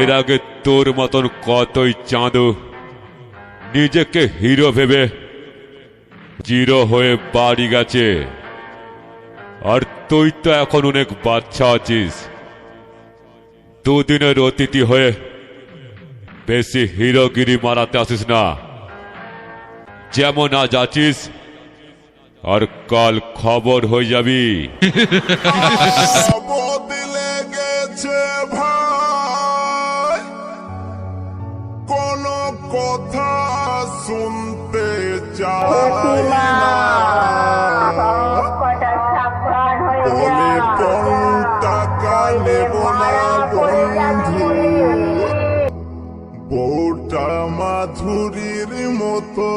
এর আগে তোর মতন কতই চাঁদু নিজেকে হিরো ভেবে জিরো হয়ে বাড়ি গেছে। আর তুই তো এখন অনেক বাচ্চা আছিস। দুদিনের অতিথি হয়ে বেশি হিরোগিরি মারাতে আসিস না। যেমন আজ আছিস, আর কাল খবর হয়ে যাবি। সীমা বলে কোন টাকা নেব না বন্ধু। বউটা মাধুরীর মতো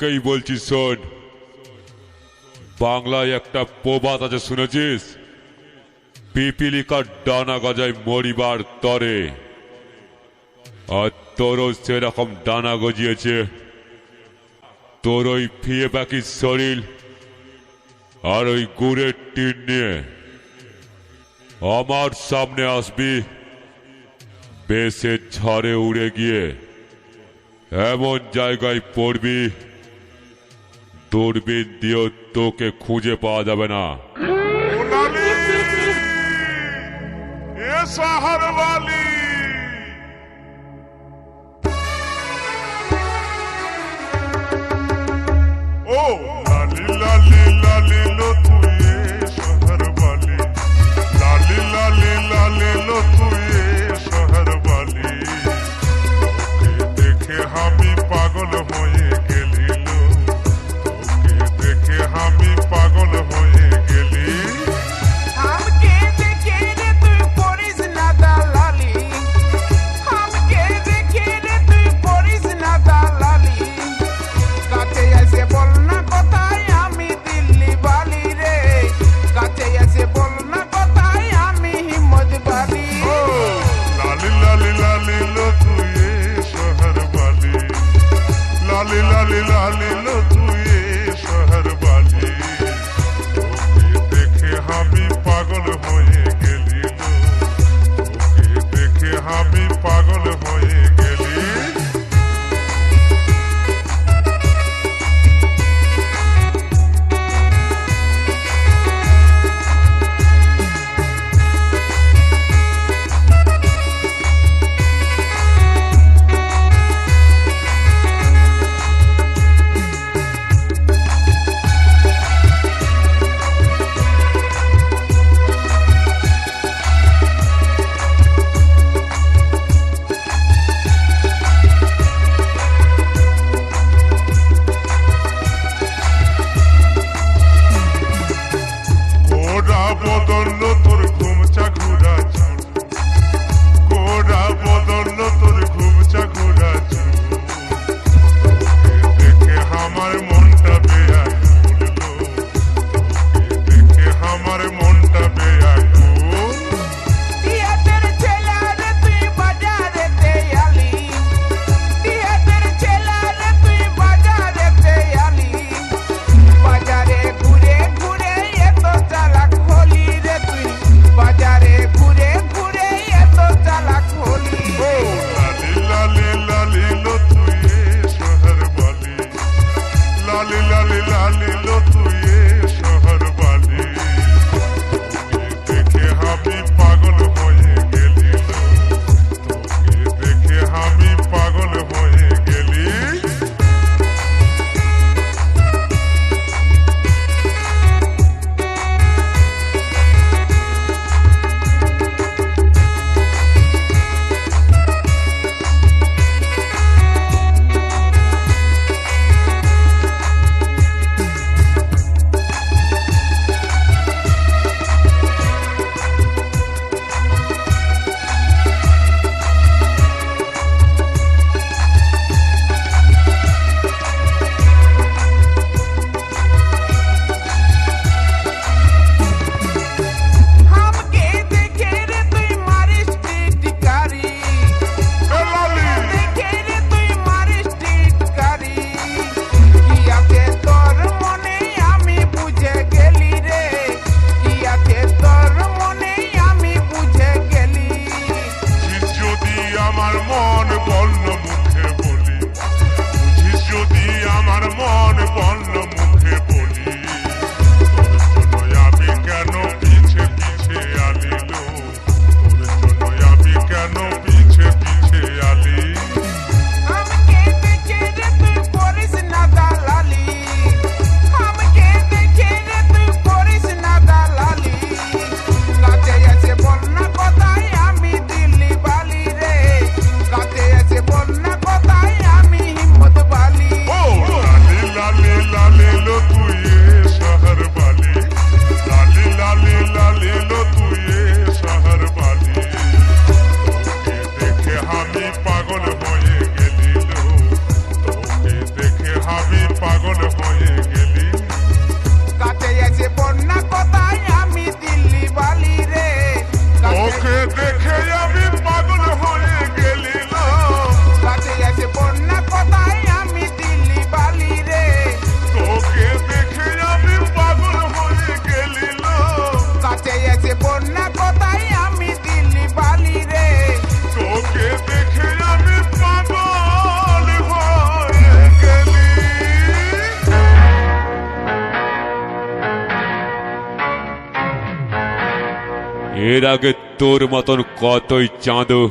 তোকেই বলছি, শোন। বাংলায় একটা প্রবাদ আছে, শুনেছিস? পিপিলিকার ডানা গজায় মরিবার তরে। আর তোরও সেরকম ডানা গজিয়েছে। তোর ওই ফিয়ে পাখির শরীর আর ওই গুড়ের টিন নিয়ে। আমার সামনে আসবি। বেশের ঝড়ে উড়ে গিয়ে এমন জায়গায় পড়বি দূরবীন দিয়েও তোকে খুঁজে পাওয়া যাবে না। শহর Hallelujah. এর আগে তোর মতন কতই চাঁদো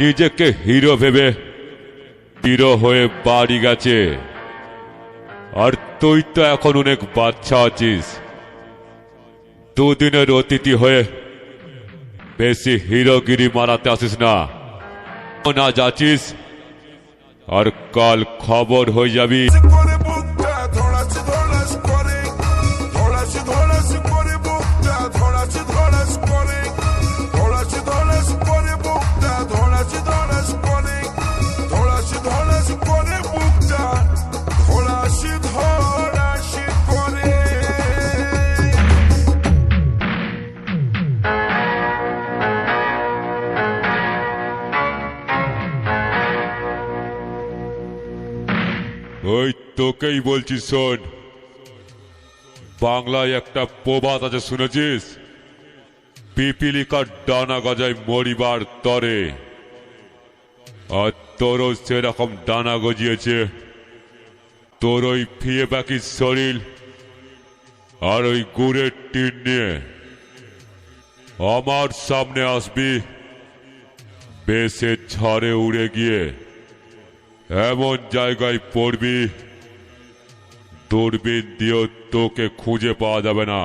নিজেকে হিরো ভেবে হিরো হয়ে বাড়ি গেছে আর তুই তো এখন অনেক বাচ্চা আছিস দুদিনের অতিথি হয়ে বেশি হিরোগিরি মারাতে আসিস না না যাচ্ছিস আর কাল খবর হয়ে যাবি তোকেই বলছি, শোন। বাংলায় একটা প্রবাদ আছে, শুনেছিস? পিপিলিকার ডানা গজায় মরিবার তরে। আর তোরও সেরকম ডানা গজিয়েছে। তোর ওই ফিয়ে পাখির শরীর আর ওই গুড়ের টিন নিয়ে। আমার সামনে আসবি। বেশে ঝড়ে উড়ে গিয়ে এমন জায়গায় পড়বি দূরবীন দিয়েও তোকে খুঁজে পাওয়া যাবে না।